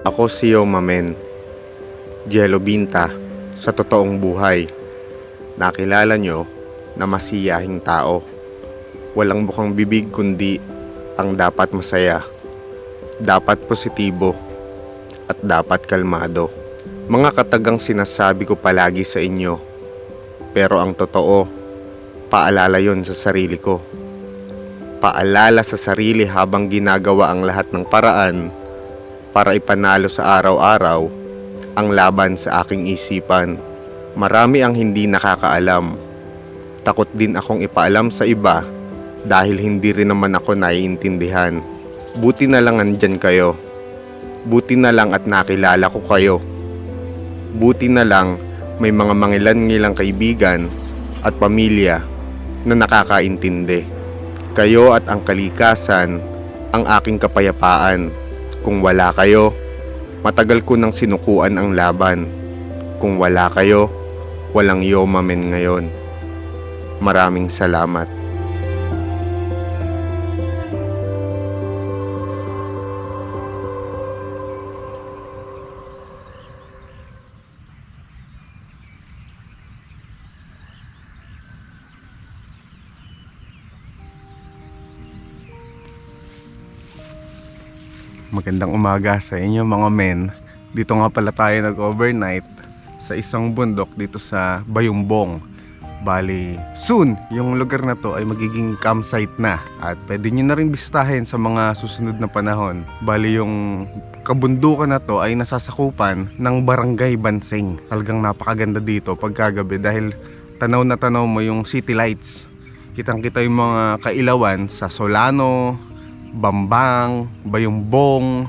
Ako si Yoma Men, Jello Binta, sa totoong buhay. Nakilala nyo na masiyahing tao. Walang bukang bibig kundi ang dapat masaya, dapat positibo, at dapat kalmado. Mga katagang sinasabi ko palagi sa inyo. Pero ang totoo, paalala yon sa sarili ko. Paalala sa sarili habang ginagawa ang lahat ng paraan para ipanalo sa araw-araw ang laban sa aking isipan. Marami ang hindi nakakaalam. Takot din akong ipaalam sa iba dahil hindi rin naman ako naiintindihan. Buti na lang andyan kayo. Buti na lang at nakilala ko kayo. Buti na lang may mga mangilan-ngilang kaibigan at pamilya na nakakaintindi. Kayo at ang kalikasan ang aking kapayapaan. Kung wala kayo, matagal ko nang sinukuan ang laban. Kung wala kayo, walang yomamen ngayon. Maraming salamat. Magandang umaga sa inyo mga men. Dito nga pala tayo nag-overnight sa isang bundok dito sa Bayumbong. Bali, soon, yung lugar na to ay magiging campsite na at pwede nyo na rin bisitahin sa mga susunod na panahon. Bali, yung kabundukan na to ay nasasakupan ng Barangay Bansing. Talagang napakaganda dito pagkagabi dahil tanaw na tanaw mo yung city lights. Kitang kita yung mga kailawan sa Solano, Bambang, Bayumbong.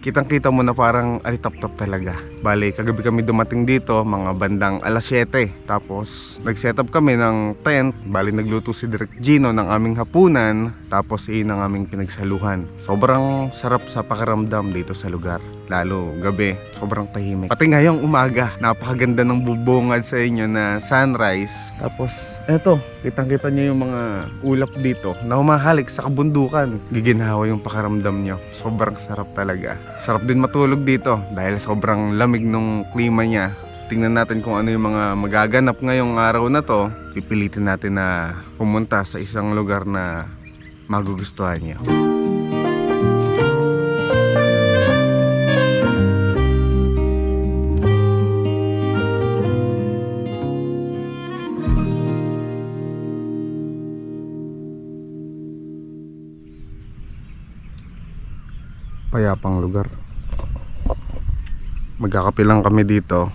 Kitang kita mo na parang alitap-tap talaga. Bali, kagabi kami dumating dito, mga bandang alas 7. Tapos, nag-set up kami ng tent. Bali, nagluto si Direk Gino ng aming hapunan. Tapos, iyon ang aming pinagsaluhan. Sobrang sarap sa pakiramdam dito sa lugar. Lalo, gabi, sobrang tahimik. Pati ngayong umaga, napakaganda ng bubungad sa inyo na sunrise. Tapos, eto, kitang-kita nyo yung mga ulap dito na humahalik sa kabundukan. Giginhawa yung pakiramdam nyo. Sobrang sarap talaga. Sarap din matulog dito dahil sobrang lamig nung klima niya. Tingnan natin kung ano yung mga magaganap ngayong araw na to. Pipilitin natin na pumunta sa isang lugar na magugustuhan niyo. Lugar. Magkakape lang kami dito.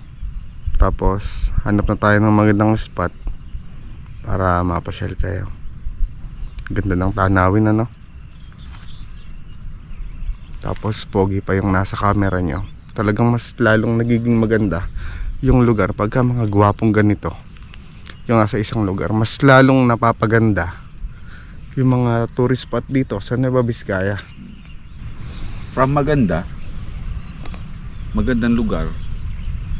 Tapos hanap na tayo ng magandang spot para mapasyal kayo. Ganda ng tanawin ano. Tapos pogi pa yung nasa camera nyo. Talagang mas lalong nagiging maganda yung lugar pagka mga gwapong ganito. Yung nasa isang lugar, mas lalong napapaganda yung mga tourist spot dito sa Nueva Vizcaya. From maganda, magandang lugar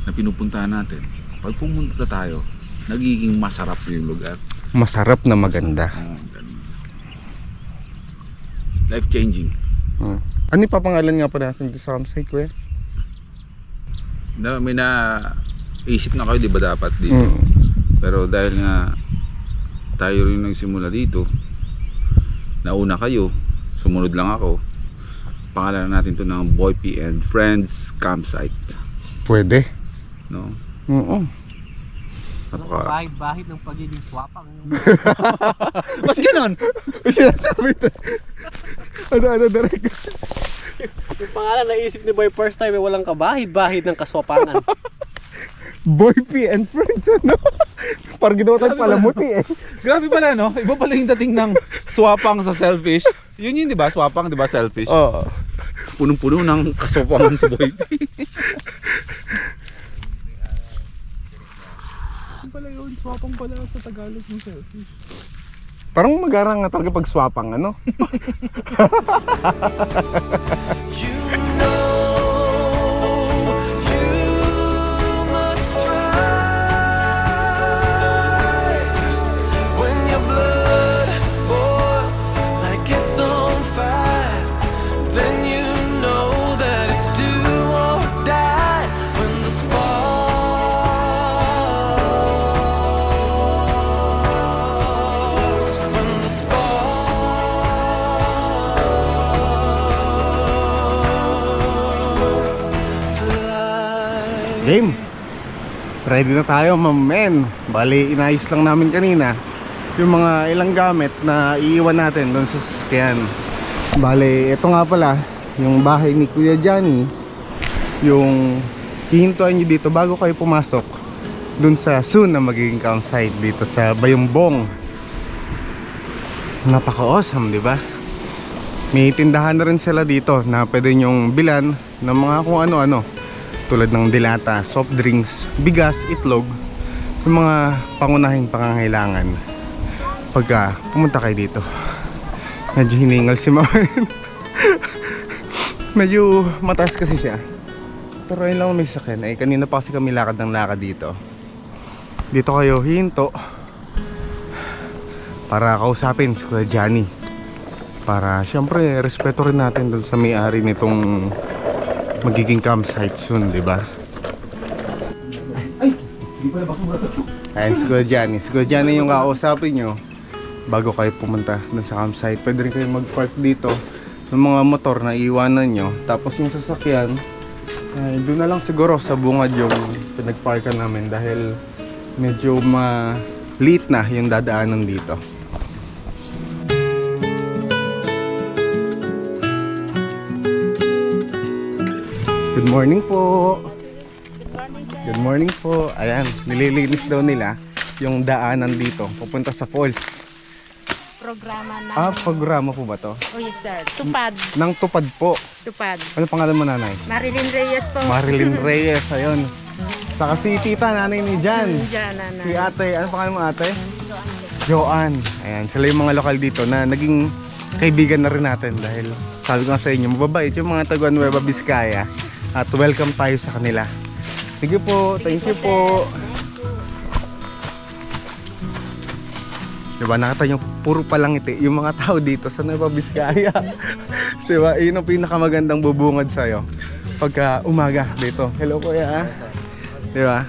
na pinupuntahan natin, pag pumunta tayo, nagiging masarap yung lugar. Masarap na maganda. Life changing. Hmm. Ano pa pangalan nga pa natin sa campsite, kuya? Na, may na isip na kayo, di ba dapat dito? Mm. Pero dahil nga tayo rin nagsimula dito, nauna kayo, sumunod lang ako. Pangalan natin to ng Boy P and Friends Campsite. Pwede. No? Oo. Napaka, Bahid-bahid ng pagiging swapang. Ba't ganon? Sinasabi to. ano, ano, direct? yung pangalan naisip ni Boy first time ay walang kabahid-bahid ng kaswapangan. Boy P and friends, ano? Parang ginawa tayong palamuti eh. Grabe pala no, iba pala yung dating ng swapang sa selfish. Yun yun 'di ba? Swapang 'di ba selfish? Oo. Punong-puno ng kasopangan si Boy pala yun? Swapang pala sa Tagalog ng selfish. Parang magarang nga talaga pag swapang, ano? When Ready na tayo, ma'am men. Bali, inayos lang namin kanina yung mga ilang gamit na iiwan natin doon sa sasakyan. Bali, ito nga pala, yung bahay ni Kuya Johnny, yung hihintuan nyo dito bago kayo pumasok dun sa soon na magiging campsite dito sa Bayumbong. Napaka-awesome, di ba? May tindahan na rin sila dito na pwede nyong bilan ng mga kung ano-ano tulad ng dilata, soft drinks, bigas, itlog yung mga pangunahing pangangailangan pagka pumunta kayo dito. Medyo hiningal si Marvin medyo mataas kasi siya. Pero ayun lang may sakyan. Ay kanina pa kasi kami lakad ng lakad dito. Dito kayo hinto para kausapin si Kuya Johnny. Para syempre respeto rin natin dun sa may-ari nitong magiging campsite soon, di ba? Ay, si Kuya Johnny. Si Kuya Johnny yung kakausapin nyo bago kayo pumunta dun sa campsite. Pwede rin kayo mag-park dito ng mga motor na iwanan nyo. Tapos yung sasakyan, ay, doon na lang siguro sa bungad yung pinagparkan namin dahil medyo ma-late na yung dadaanan dito. Good morning po. Good morning po. Ayan, nililinis daw nila yung daanan dito papunta sa falls. programa ng... Ah, programa po ba to? Oh yes sir. Tupad. Nang tupad po. Tupad. Ano pangalan mo nanay? Marilyn Reyes po. Marilyn Reyes, ayun. Saka si tita, nanay ni Jan. Diyan na Si ate, ano pangalan mo ate? Joanne. Ayan, sila yung mga lokal dito na naging kaibigan na rin natin dahil sabi ko nga sa inyo, mababait yung mga taga Nueva Vizcaya at welcome tayo sa kanila. Sige po, thank you po. Diba, nakita nyo, puro palangiti yung mga tao dito sa Nueva Vizcaya. diba, yun ang pinakamagandang bubungad sa'yo pagka umaga dito. Hello kuya. Diba?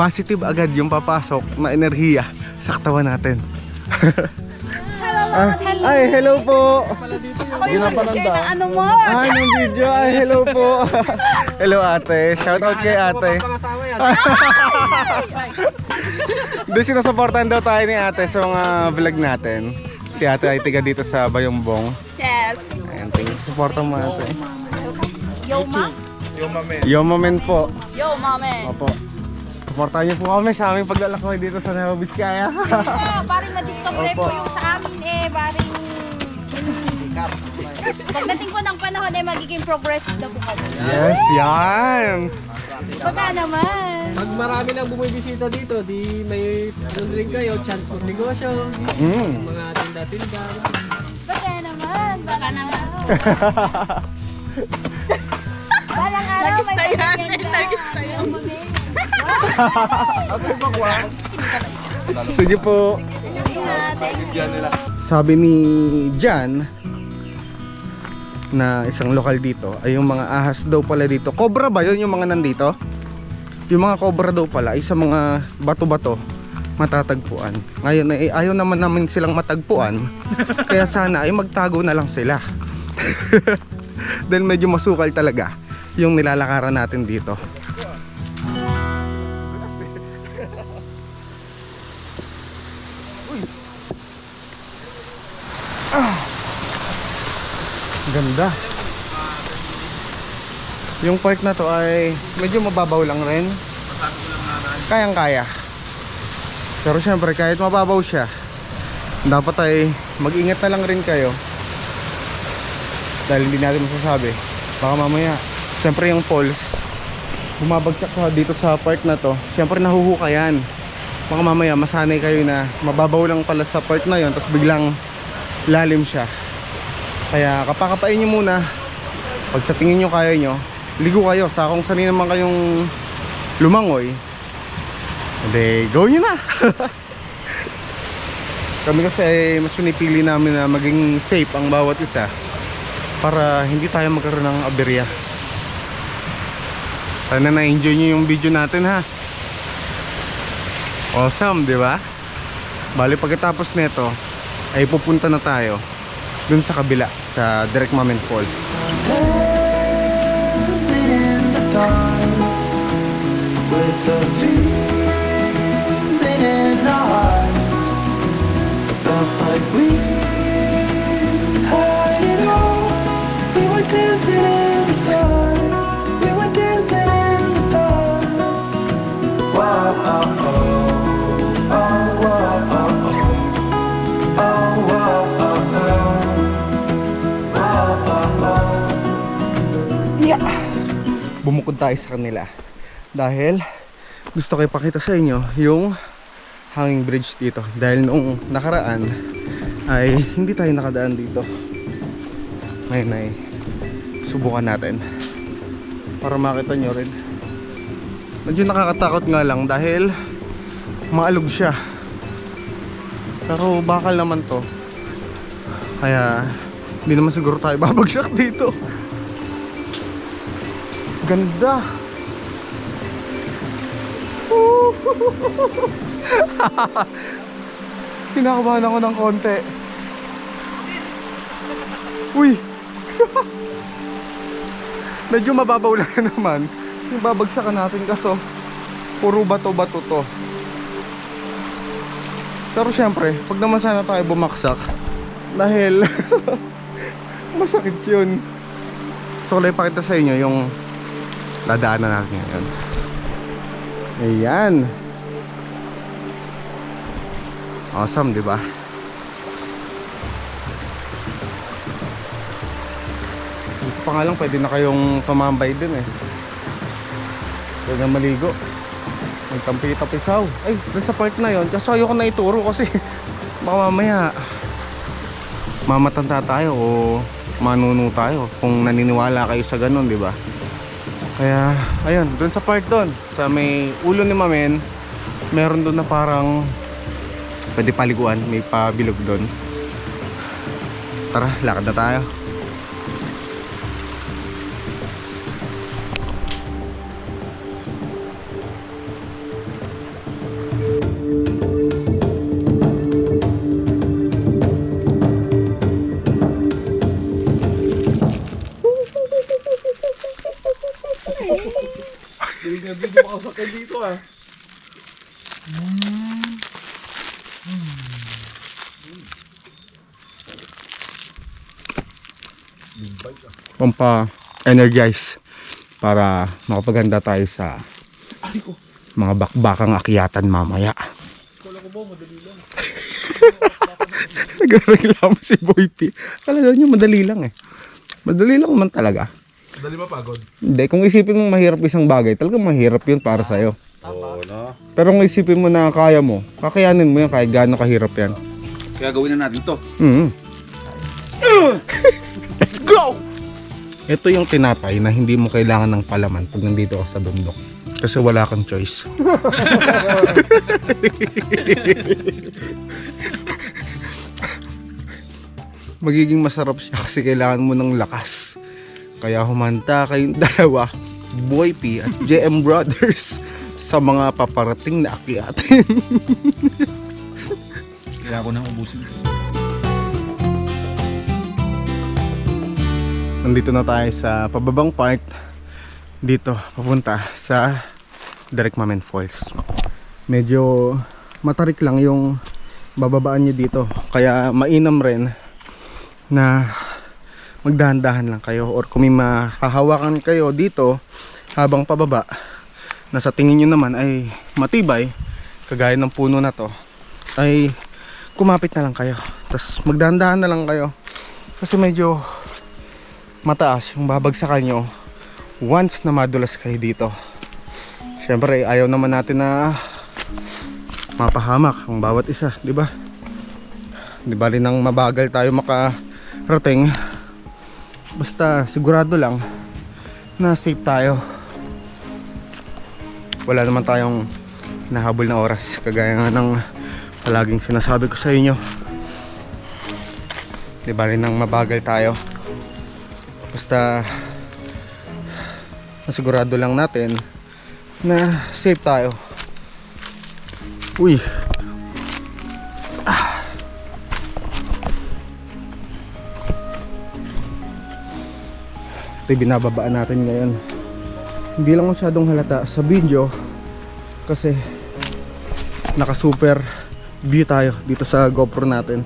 Positive agad yung papasok na enerhiya sa katawan natin. Ah, ay, hello po. Ako yung mag-share ng ano mo. Ay, ng video. Ay, hello po. hello ate. Shout out kay ate. Doon sinasuportahan daw tayo ni ate sa mga vlog natin. Si ate ay tiga dito sa Bayumbong. Yes. Ayan, thank you. Supporta mo ate. Yo ma. Yo moment po. Yo mame. Opo. Supportahan niyo po kami sa aming paglalakbay dito sa Nueva Vizcaya. Oh, paring madiscover po yung sa amin eh. Pagdating po ng panahon eh, magiging progressive na po kami. yes, yan. Baka naman. Pag marami nang bumibisita dito, di may ano rin kayo, chance magnegosyo, Mm. mga tinda-tinda. Baka naman. Baka naman. Balang araw may kaibigan ka. Yo mame. Sige po. Sabi ni Jan na isang lokal dito ay yung mga ahas daw pala dito. Cobra ba yun yung mga nandito? Yung mga cobra daw pala ay sa mga bato-bato matatagpuan. Ngayon ay ayaw naman namin silang matagpuan. kaya sana ay magtago na lang sila. Dahil medyo masukal talaga yung nilalakaran natin dito. Ganda. Yung park na to ay medyo mababaw lang rin. Kayang kaya. Pero syempre kahit mababaw siya, dapat ay mag-ingat na lang rin kayo. Dahil hindi natin masasabi. Baka mamaya, syempre yung falls, bumabagsak ka dito sa park na to. Syempre nahuhuka yan. Baka mamaya masanay kayo na mababaw lang pala sa part na yon tapos biglang lalim siya. Kaya kapakapain nyo muna. Pag sa tingin nyo kaya nyo, ligo kayo. Sa kung sanay naman kayong lumangoy, hindi, go nyo na. Kami kasi ay mas pinipili namin na maging safe ang bawat isa para hindi tayo magkaroon ng aberya. Sana na-enjoy nyo yung video natin ha. Awesome, di ba? Bali pagkatapos nito ay pupunta na tayo dun sa kabila sa Direct Mamen Falls. With feeling in our hearts. Felt like we had it all. We were dancing bumukod tayo sa kanila. Dahil gusto ko ipakita sa inyo yung hanging bridge dito. Dahil noong nakaraan ay hindi tayo nakadaan dito. Ngayon ay subukan natin. Para makita nyo rin. Medyo nakakatakot nga lang dahil maalog siya. Pero bakal naman to. Kaya hindi naman siguro tayo babagsak dito Ganda. Kinakabahan ako ng konti. Uy! Medyo mababaw lang naman. Babagsakan natin kaso puro bato-bato to. Pero syempre, pag naman sana tayo bumaksak dahil masakit yun. So, wala ipakita sa inyo yung dadaanan natin ngayon. Ayan. Awesome, di ba? Dito pa nga lang, pwede na kayong tumambay din eh. Pwede na maligo. Magtampi-tapisaw. Ay, dun sa park na yon Kasi ayoko na ituro kasi baka mamaya mamatanda tayo o manuno tayo kung naniniwala kayo sa ganun, di ba? Kaya, ayun, doon sa part doon, sa may ulo ni Mamen, meron doon na parang pwede paliguan, may pabilog doon. Tara, lakad na tayo. Pampa energize para makapaghanda tayo sa mga bakbakang akyatan mamaya. Nagreklamo si Boy P. Kala nyo madali lang eh. Madali lang man talaga. Dali mapagod. Hindi, kung isipin mo mahirap isang bagay, talagang mahirap yun para sa'yo. Oo, no? Pero kung isipin mo na kaya mo, kakayanin mo yan kahit gaano kahirap yan. Kaya gawin na natin to. Mm. Let's go! Ito yung tinapay na hindi mo kailangan ng palaman pag nandito ka sa bundok. Kasi wala kang choice. Magiging masarap siya kasi kailangan mo ng lakas. Kaya humanta kayong dalawa, Boy P at JM Brothers sa mga paparating na akyatin. Kaya ako nang ubusin. Nandito na tayo sa pababang part dito papunta sa Direct Mamen Falls. Medyo matarik lang yung bababaan nyo dito. Kaya mainam rin na magdahan-dahan lang kayo or kung may mahahawakan kayo dito habang pababa na sa tingin nyo naman ay matibay kagaya ng puno na to ay kumapit na lang kayo. Tapos magdahan-dahan na lang kayo kasi medyo mataas yung babagsakan nyo once na madulas kayo dito. Syempre ayaw naman natin na mapahamak ang bawat isa di ba? Di bali nang mabagal tayo makarating basta sigurado lang na safe tayo. Wala naman tayong nahabol na oras kagaya nga ng palaging sinasabi ko sa inyo. Di bali nang mabagal tayo. Basta masigurado lang natin na safe tayo. Uy ito yung binababaan natin ngayon hindi lang masyadong halata sa video kasi naka super view tayo dito sa GoPro natin.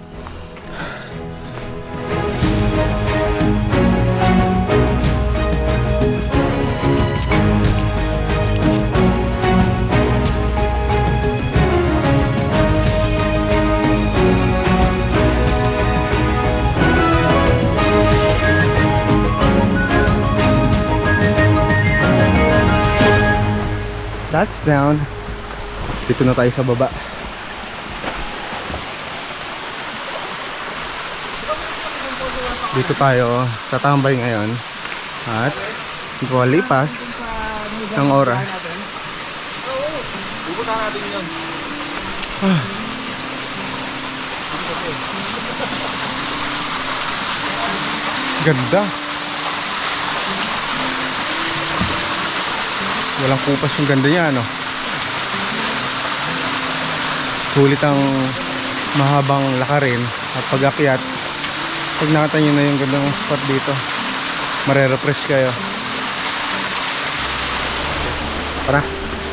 That's down. Dito na tayo sa baba. Dito tayo tatambay ngayon at lipas ng oras. Ganda. Walang kupas yung ganda niya, no? Sulit ang mahabang lakarin at pag-akyat. Pag nakita nyo na yung gandang spot dito, marerefresh kayo. Tara,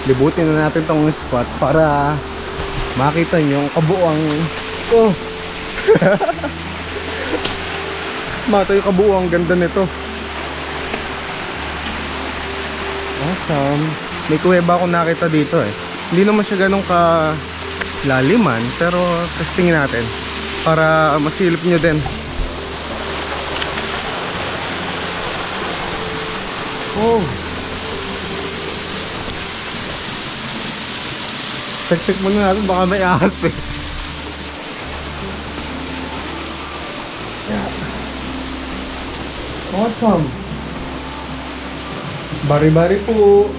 libutin na natin tong spot para makita nyo yung kabuang... Oh! Mata yung kabuang ganda nito. Awesome. May kuweba ako nakita dito eh. Hindi naman siya ganun ka laliman, pero testingin natin para masilip nyo din. Oh. Check-check muna natin, baka may ahas eh. Yeah. Awesome. Bari-bari po.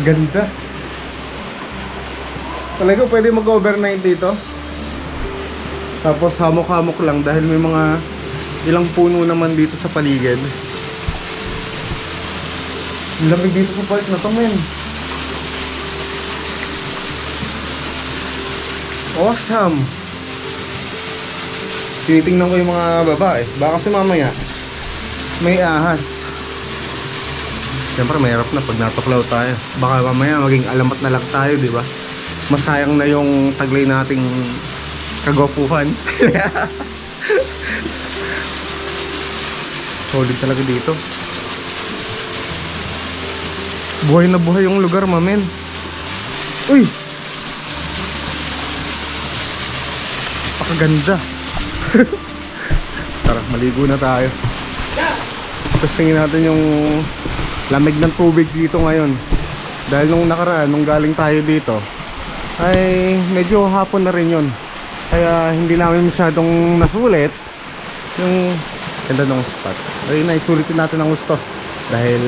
Ganda. Talaga pwede mag-overnight dito. Tapos hamok-hamok lang dahil may mga ilang puno naman dito sa paligid. Ang lamig dito sa park na to, men. Awesome. Tinitingnan ko yung mga babae. Baka kasi mamaya may ahas. Siyempre mahirap na pag natuklaw tayo. Baka mamaya maging alamat na lang tayo, di ba? Masayang na yung taglay nating kagopuhan. Solid talaga dito. Buhay na buhay yung lugar, mamen. Uy! Pakaganda. Tara, maligo na tayo. Tapos tingin natin yung lamig ng tubig dito ngayon. Dahil nung nakaraan, nung galing tayo dito, ay medyo hapon na rin yun. Kaya hindi namin masyadong nasulit yung ganda ng spot. Ay, naisulitin natin ang gusto. Dahil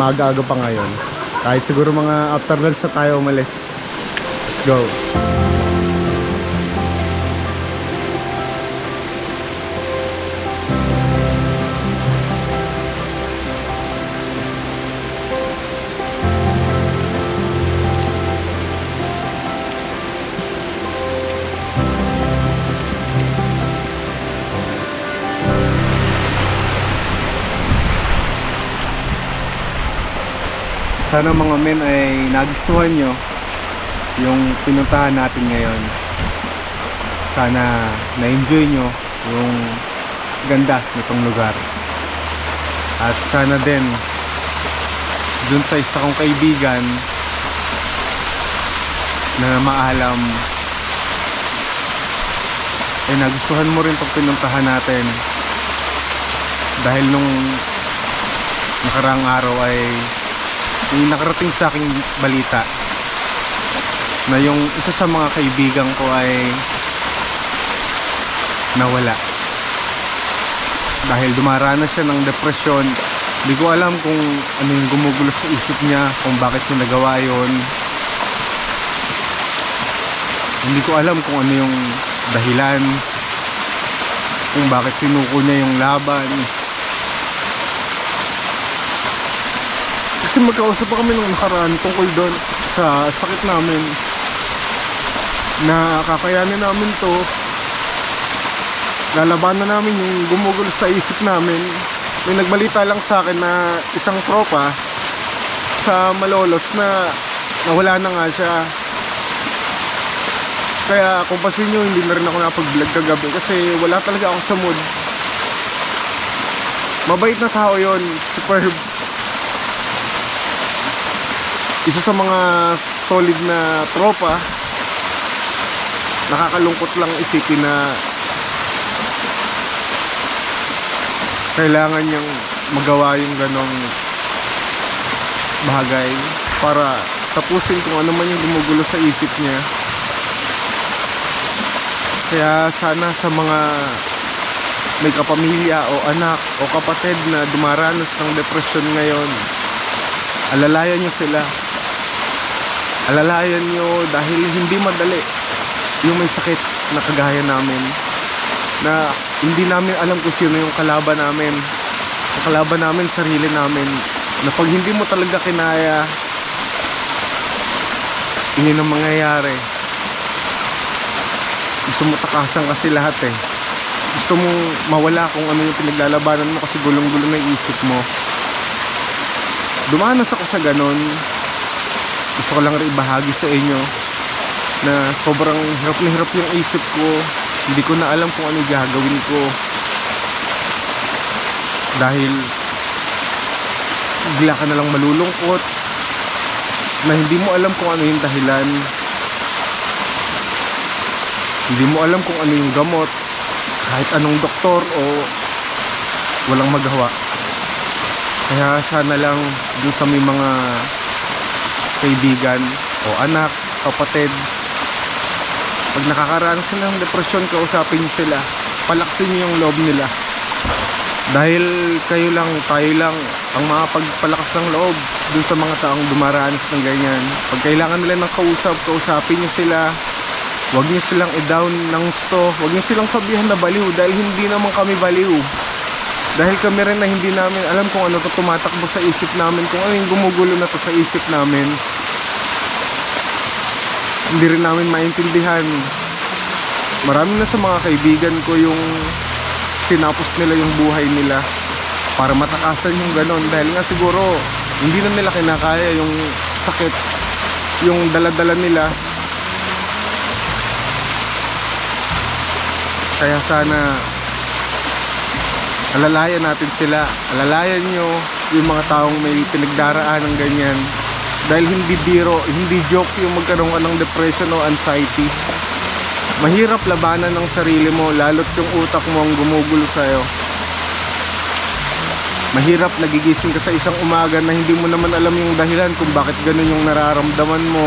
maaga-aga pa ngayon. Kahit siguro mga after lunch tayo umalis. Let's go. Sana mga men ay nagustuhan nyo yung pinuntahan natin ngayon. Sana na-enjoy nyo yung ganda nitong lugar. At sana din dun sa isa kong kaibigan na maalam eh nagustuhan mo rin itong pinuntahan natin dahil nung nakarang araw ay may nakarating sa aking balita na yung isa sa mga kaibigan ko ay nawala. Dahil dumaranas siya ng depresyon hindi ko alam kung ano yung gumugulo sa isip niya kung bakit niya nagawa yon hindi ko alam kung ano yung dahilan kung bakit sinuko niya yung laban Kasi magkausap pa kami nung nakaraan tungkol doon sa sakit namin. Na kakayanin namin to. Lalabanan namin yung gumugulo sa isip namin. may nagbalita lang sa akin na isang tropa sa Malolos na nawala na nga siya. Kaya kung pasin nyo, hindi na rin ako napag-vlog kagabi kasi wala talaga ako sa mood. Mabait na tao yon Superb. Isa sa mga solid na tropa. Nakakalungkot lang isipin na kailangan niyang magawa yung ganong bagay para tapusin kung ano man yung gumugulo sa isip niya. Kaya sana sa mga may kapamilya o anak o kapatid na dumaranas ng depresyon ngayon, alalayan nyo sila. Alalayan nyo dahil hindi madali yung may sakit na kagaya namin na hindi namin alam kung sino yung kalaban namin. Yung kalaban namin, sarili namin. Na pag hindi mo talaga kinaya, yun ang mangyayari. Gusto mo takasan kasi lahat eh. Gusto mo mawala kung ano yung pinaglalabanan mo kasi gulong-gulo na isip mo. Dumanas ako sa ganon. Gusto ko lang rin ibahagi sa inyo na sobrang hirap na hirap yung isip ko. Hindi ko na alam kung ano gagawin ko. Dahil bigla ka na lang malulungkot na hindi mo alam kung ano yung dahilan. Hindi mo alam kung ano yung gamot kahit anong doktor o walang magawa. Kaya sana lang dun sa may mga kaibigan o anak, kapatid, pag nakakaranas sila ng depresyon, kausapin sila. Palaksin niyo yung loob nila. Dahil kayo lang, tayo lang ang makapagpalakas ng loob dun sa mga taong dumaranas ng ganyan. Pag kailangan nila ng kausap, kausapin niyo sila. Huwag niyo silang i-down ng gusto. Huwag niyo silang sabihan na baliw dahil hindi naman kami baliw. Dahil kami rin na hindi namin alam kung ano to tumatakbo sa isip namin, kung ano yung gumugulo na to sa isip namin. Hindi rin namin maintindihan. Marami na sa mga kaibigan ko yung tinapos nila yung buhay nila para matakasan yung ganon. Dahil nga siguro hindi na nila kinakaya yung sakit yung daladala nila. Kaya sana alalayan natin sila. Alalayan nyo yung mga taong may pinagdaraan ng ganyan dahil hindi biro, hindi joke yung magkaroon ka ng depression o anxiety. Mahirap labanan ng sarili mo lalo't yung utak mo ang gumugulo sa'yo. Mahirap nagigising ka sa isang umaga na hindi mo naman alam yung dahilan kung bakit ganun yung nararamdaman mo.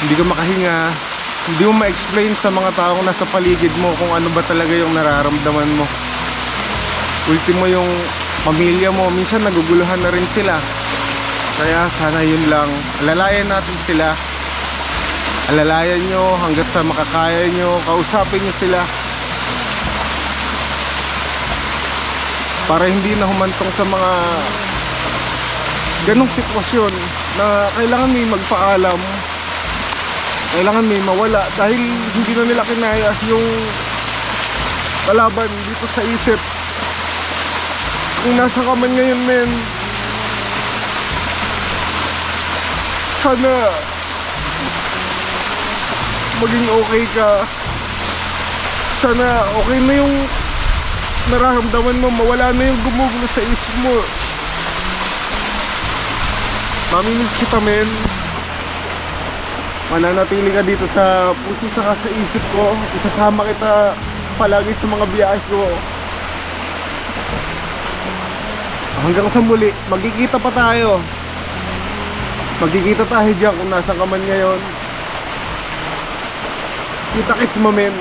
Hindi ka makahinga. Hindi mo ma-explain sa mga taong nasa paligid mo kung ano ba talaga yung nararamdaman mo. Ultimo yung pamilya mo minsan naguguluhan na rin sila kaya sana yun lang. Alalayan natin sila. Alalayan nyo hanggat sa makakaya nyo. Kausapin nyo sila. Para hindi na humantong sa mga ganong sitwasyon na kailangan may magpaalam. Kailangan may mawala. Dahil hindi na nila kinaya yung kalaban dito sa isip. Kung nasa ka man ngayon men sana. Maging okay ka. Sana okay na yung nararamdaman mo. Mawala na yung gumugulo sa isip mo. Mamimiss kita men. Mananatili ka dito sa puso saka sa isip ko. Isasama kita palagi sa mga biyahe ko. Hanggang sa muli magkikita pa tayo magkikita tayo dyan kung nasa ka man ngayon. Kita kits mo men